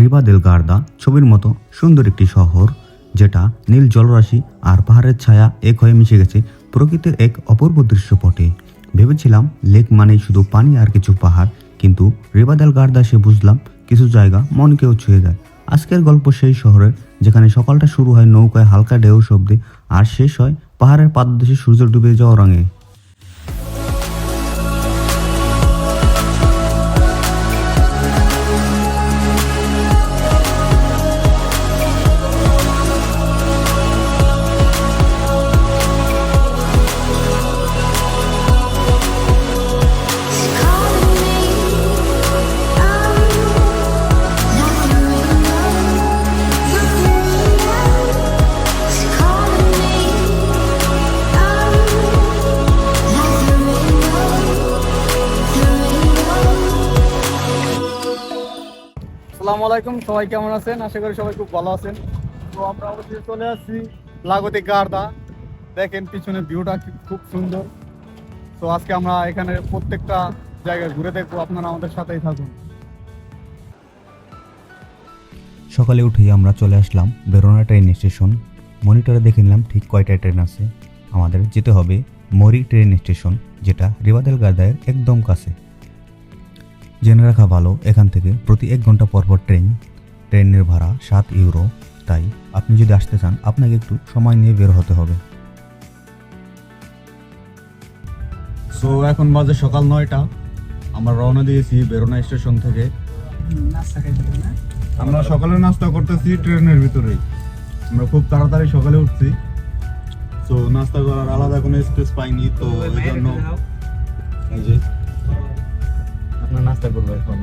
রিবা দেল গার্দা ছবির মতো সুন্দর একটি শহর, যেটা নীল জলরাশি আর পাহাড়ের ছায়া এক হয়ে মিশে গেছে প্রকৃতির এক অপূর্ব দৃশ্যপটে। ভেবেছিলাম লেক মানেই শুধু পানি আর কিছু পাহাড়, কিন্তু রিবা দেল গার্দা সে বুঝলাম কিছু জায়গা মনকেও ছুঁয়ে যায়। আজকের গল্প সেই শহরের, যেখানে সকালটা শুরু হয় নৌকায় হালকা ঢেউ শব্দে আর শেষ হয় পাহাড়ের পাদদেশে সূর্য ডুবে যাওয়া রঙে। আসসালামু আলাইকুম, সবাই কেমন আছেন? আশা করি সবাই খুব ভালো আছেন। তো আমরা অবশ্যই চলে আসছি লাগতে গার্দা দেখেন পিছনে ভিউটা খুব সুন্দর। তো আজকে আমরা এখানে প্রত্যেকটা জায়গায় ঘুরে দেখব, আপনারা আমাদের সাথেই থাকুন। সকালে উঠেই আমরা চলে আসলাম বেরোনা ট্রেন স্টেশন মনিটরে দেখে নিলাম ঠিক কয়টা ট্রেন আছে। আমাদের যেতে হবে মরি ট্রেন স্টেশন যেটা রিবাদেল গার্দায়ের একদম কাছে। জেনে রাখা ভালো এখান থেকে প্রতি এক ঘণ্টা পর পর ট্রেন ট্রেনের ভাড়া সাত ইউরো। তাই আপনি যদি আসতে চান আপনাকে একটু সময় নিয়ে বের হতে হবে। সো এখন বাজে সকাল নয়টা। আমরা রওনা দিয়েছি বেরোনা স্টেশন থেকে। আমরা সকালে নাস্তা করতেছি ট্রেনের ভিতরেই আমরা খুব তাড়াতাড়ি সকালে উঠছি। তো নাস্তা করার আলাদা কোনো স্পেস পাইনি তো এই জন্য এই যে নাস্তা করব এখন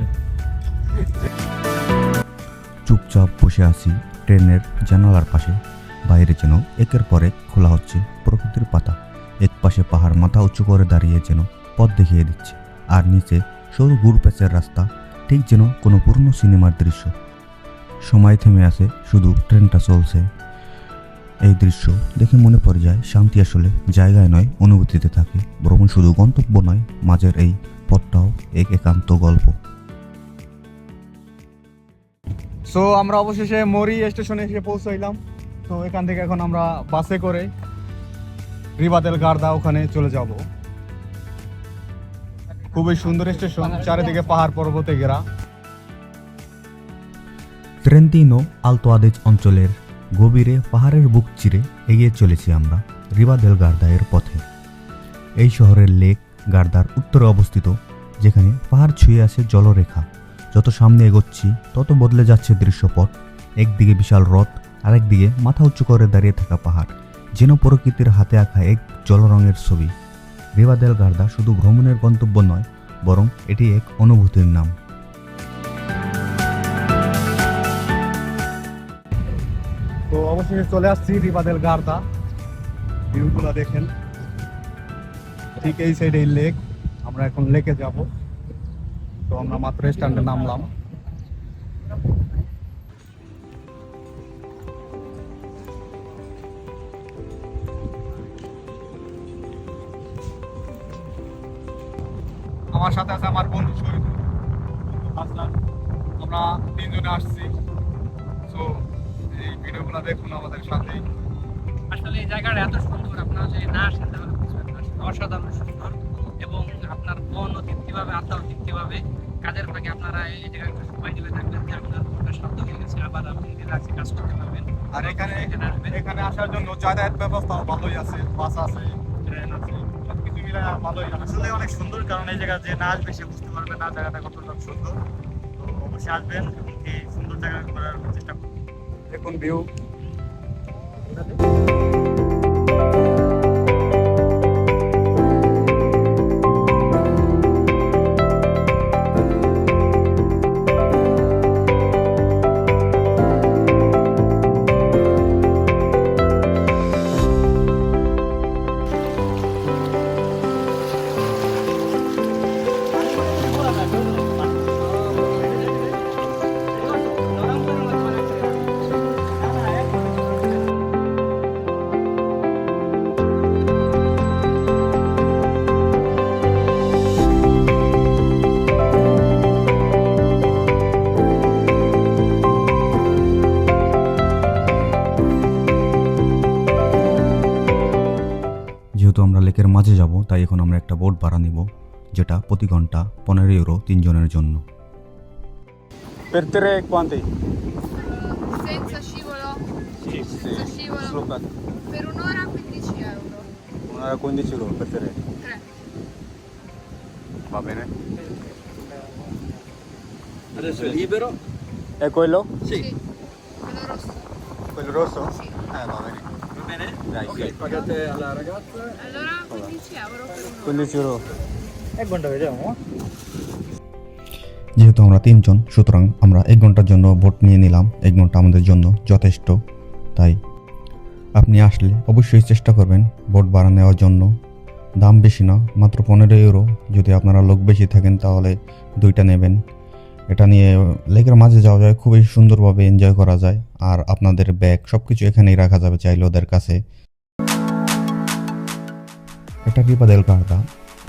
চুপচাপ বসে আছি ট্রেনের জানালার পাশে। বাইরে যেন একের পর খোলা হচ্ছে প্রকৃতির পাতা। এক পাশে পাহাড় মাথা উঁচু করে দাঁড়িয়ে যেন পথ দেখিয়ে দিচ্ছে। আর নিচে সরু গুড় প্যাচের রাস্তা, ঠিক যেন কোনো পুরনো সিনেমার দৃশ্য। সময় থেমে আছে, শুধু ট্রেনটা চলছে। এই দৃশ্য দেখে মনে পড়ে যায়, শান্তি আসলে জায়গায় নয়, অনুভূতিতে থাকে। ভ্রমণ শুধু গন্তব্য নয়, মাঝের এই পথটাও এক একান্ত গল্প। সো আমরা অবশেষে মরি স্টেশনে এসে পৌঁছাইলাম। তো এখান থেকে এখন আমরা বাসে করে রিবাদেল গার্দা ওখানে চলে যাব। খুবই সুন্দর স্টেশন চারিদিকে পাহাড় পর্বতে ঘেরা। ট্রেন্তিনো আলতো আদেজ অঞ্চলের গভীরে পাহাড়ের বুক চিরে এগিয়ে চলেছি আমরা রিবাদেল গার্দায়ের পথে। এই শহরের লেক গার্দার উত্তরে অবস্থিত, যেখানে পাহাড় ছুঁয়ে আছে জলরেখা। যত সামনে এগোচ্ছি, তত বদলে যাচ্ছে দৃশ্যপট। একদিকে বিশাল হ্রদ, আরেকদিকে মাথা উঁচু করে দাঁড়িয়ে থাকা পাহাড়। যেন প্রকৃতির হাতে আঁকা এক জলরঙের ছবি। রিবাদেল গার্দা শুধু ভ্রমণের গন্তব্য নয়, বরং এটি এক অনুভূতির নাম। তো অবশেষে চলে আসছি রিবাদেল গার্দা। ভিউগুলো দেখেন। ঠিক এই সাইডে লেক আমরা এখন লেকে যাব। তো আমরা মাত্র স্ট্যান্ডে নামলাম। আমার সাথে আছে আমার বন্ধু শহীদ। আমরা তিনজনে আসছি। সো এই ভিডিওগুলো দেখুন আমাদের সাথে আসলে এই জায়গাটা এত সুন্দর, আপনারা যদি না আসেন তাহলে বুঝবেন না আসলে অসাধারণ সুন্দর এবং আপনার মন তৃপ্তি পাবে আত্মা তৃপ্তি পাবে কাজের ফাঁকে আপনারা এই জায়গায় সময় দিলে থাকবেন যে আপনার মনটা শান্ত হয়ে গেছে আবার আপনি রিল্যাক্সে কাজ করতে পারবেন। আর এখানে এখানে আসার জন্য যাতায়াত ব্যবস্থা ভালোই আছে বাস আছে ট্রেন আছে সবকিছু মিলে ভালোই আসলে অনেক সুন্দর কারণ এই জায়গা যে না আসবে সে বুঝতে পারবে না জায়গাটা কতটা সুন্দর। তো অবশ্যই আসবেন এবং এই সুন্দর জায়গা ঘোরার চেষ্টা করবেন দেখুন ভিউ মাঝে যাব তাই এখন আমরা একটা বোট ভাড়া নিব যেটা প্রতি ঘণ্টা পনেরো ইউরো তিনজনের জন্য Per quanti? Senza scivolo? Sì, Senza scivolo? Per un'ora 15 euro. Una 15 euro per tre. Tre. Va bene. Adesso è libero. E quello? Sì. Quello rosso. Quello rosso? Sì. Eh, va bene. Bene? Dai, ok, sì. pagate alla ragazza. Allora 15 euro per un'ora. 15 euro. এক ঘণ্টা হয়ে যাব যেহেতু আমরা তিনজন সুতরাং আমরা এক ঘণ্টার জন্য বোট নিয়ে নিলাম এক ঘণ্টা আমাদের জন্য যথেষ্ট তাই আপনি আসলে অবশ্যই চেষ্টা করবেন বোট ভাড়া নেওয়ার জন্য দাম বেশি না মাত্র পনেরো ইউরো যদি আপনারা লোক বেশি থাকেন তাহলে দুইটা নেবেন এটা নিয়ে লেকের মাঝে যাওয়া যায়, খুবই সুন্দরভাবে এনজয় করা যায়। আর আপনাদের ব্যাগ সব কিছু এখানেই রাখা যাবে চাইলে ওদের কাছে। এটা রিপাদেল গার্দা,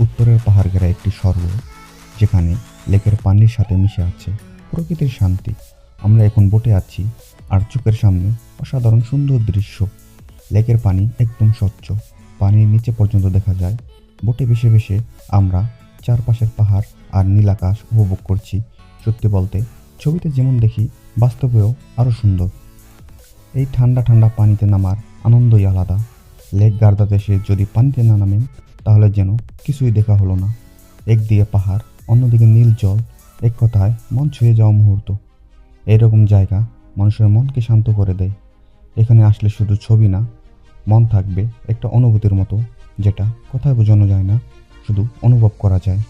উত্তরের পাহাড় ঘেরা একটি স্বর্গ, যেখানে লেকের পানির সাথে মিশে আছে প্রকৃতির শান্তি। আমরা এখন বোটে আছি, আর চোখের সামনে অসাধারণ সুন্দর দৃশ্য। লেকের পানি একদম স্বচ্ছ, পানির নিচে পর্যন্ত দেখা যায়। বোটে ভেসে ভেসে আমরা চারপাশের পাহাড় আর নীল আকাশ উপভোগ করছি। সত্যি বলতে, ছবিতে যেমন দেখি, বাস্তবেও আরও সুন্দর। এই ঠান্ডা ঠান্ডা পানিতে নামার আনন্দই আলাদা। লেক গার্দাতে এসে যদি পানিতে না নামেন, তাহলে যেন কিছুই দেখা হলো না। একদিকে পাহাড়, অন্যদিকে নীল জল, এক কথায় মন ছুঁয়ে যাওয়া মুহূর্ত। এরকম জায়গা মানুষের মনকে শান্ত করে দেয়। এখানে আসলে শুধু ছবি না, মন থাকবে একটা অনুভূতির মতো, যেটা কথায় বোঝানো যায় না, শুধু অনুভব করা যায়।